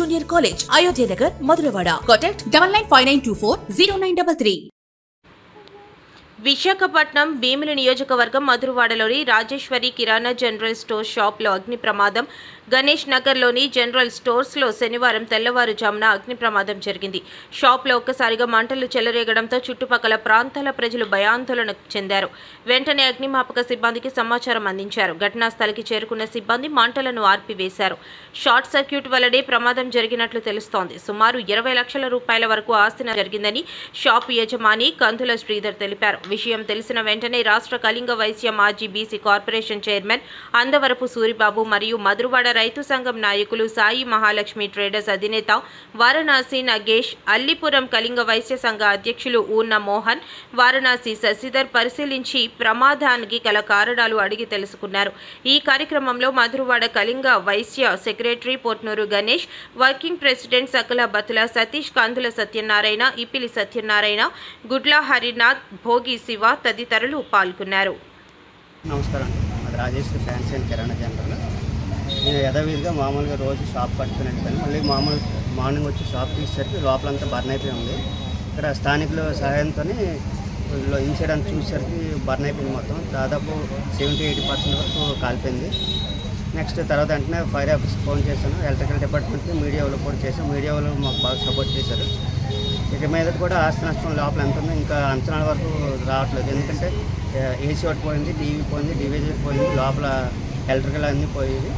junior college Ayodhya Nagar Madhurawada. Contact double nine five nine two four zero nine double three Visakhapatnam Bheemili నియోజకవర్గం మధురవాడలోని రాజేశ్వరి కిరాణా general store షాప్లో అగ్ని ప్రమాదం. గణేష్ నగర్లోని జనరల్ స్టోర్స్లో శనివారం తెల్లవారుజామున అగ్ని ప్రమాదం జరిగింది. షాప్లో ఒక్కసారిగా మంటలు చెలరేగడంతో చుట్టుపక్కల ప్రాంతాల ప్రజలు భయాందోళన చెందారు. వెంటనే అగ్నిమాపక సిబ్బందికి సమాచారం అందించారు. ఘటనా స్థలికి చేరుకున్న సిబ్బంది మంటలను ఆర్పివేశారు. షార్ట్ సర్క్యూట్ వల్లనే ప్రమాదం జరిగినట్లు తెలుస్తోంది. సుమారు ఇరవై లక్షల రూపాయల వరకు ఆస్తి జరిగిందని షాప్ యజమాని కందుల శ్రీధర్ తెలిపారు. విషయం తెలిసిన వెంటనే రాష్ట్ర కళింగ వైశ్య మాజీ BC corporation chairman Andavarapu Suribabu మరియు మధురవాడ రైతు సంఘం నాయకులు సాయి మహాలక్ష్మి ట్రేడర్స్ అధినేత వారణాసి నగేష్ అల్లిపురం కళింగ వైశ్య సంఘ అధ్యక్షులు ఊన్న మోహన్ వారణాసి శశిధర్ పరిశీలించి ప్రమాదానికి గల కారణాలు అడిగి తెలుసుకున్నారు. ఈ కార్యక్రమంలో Madhurawada Kalinga Vysya secretary Potnuru Ganesh working president Sakalabathula Satish Kandula Satyanarayana ఇపిలి Satyanarayana గుడ్ల హరినాథ్ భోగి శివ తదితరులు పాల్గొన్నారు. నమస్కారం. అండి అది రాజేశ్వరి ఫ్యాన్సీ అండ్ కిరాణా జనరల్ నేను యథావిధిగా మామూలుగా రోజు షాప్ పట్టుకునేట్టు కానీ మళ్ళీ మామూలు మార్నింగ్ వచ్చి షాప్ తీసేసరికి లోపలంతా బర్న్ అయిపోయి ఉంది. ఇక్కడ స్థానికుల సహాయంతో ఇన్సైడ్ అంతా చూసేసరికి బర్న్ అయిపోయింది మొత్తం. దాదాపు సెవెంటీ ఎయిటీ పర్సెంట్ వరకు కాలిపోయింది. నెక్స్ట్ తర్వాత వెంటనే ఫైర్ ఆఫీస్ ఫోన్ చేశాను. ఎలక్ట్రికల్ డిపార్ట్మెంట్కి మీడియా వాళ్ళు కూడా చేశాను మీడియా వాళ్ళు మాకు బాగా సపోర్ట్ చేశారు. ఇక మీద కూడా ఆస్తి నష్టం లోపల ఎంత ఉందో ఇంకా అంచనాల వరకు రావట్లేదు. ఎందుకంటే ఏసీ ఒకటి పోయింది టీవీ పోయింది డివిజన్ పోయింది లోపల ఎలక్ట్రికల్ అన్నీ పోయేది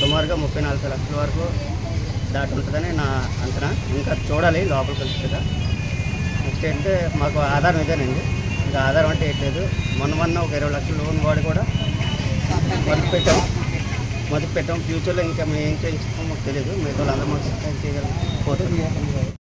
సుమారుగా ముప్పై నలభై లక్షల వరకు దాటి ఉంటుందని నా అంచనా. ఇంకా చూడాలి లోపలికి కలిసిగా నెక్స్ట్ ఏంటంటే మాకు ఆధారం ఇదేనండి. ఇంకా ఆధారం అంటే ఏంటలేదు మొన్న మొన్న ఒక ఇరవై లక్షల లోన్ వాడి కూడా మొదలు పెట్టాం. మొదలు పెట్టాం. ఫ్యూచర్లో ఇంకా మేము ఏం చేయించుకో మాకు తెలియదు. మిగతా వాళ్ళందరూ మాకు సహాయం చేయగలం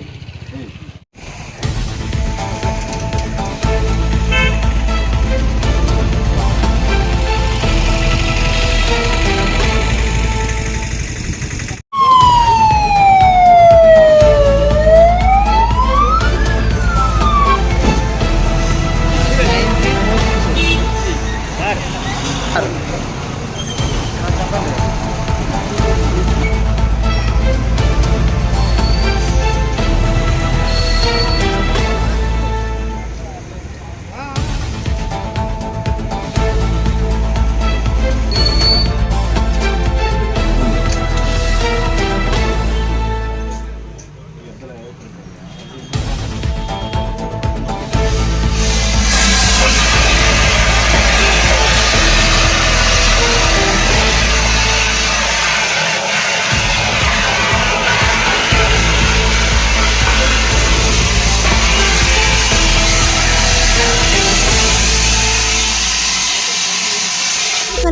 এই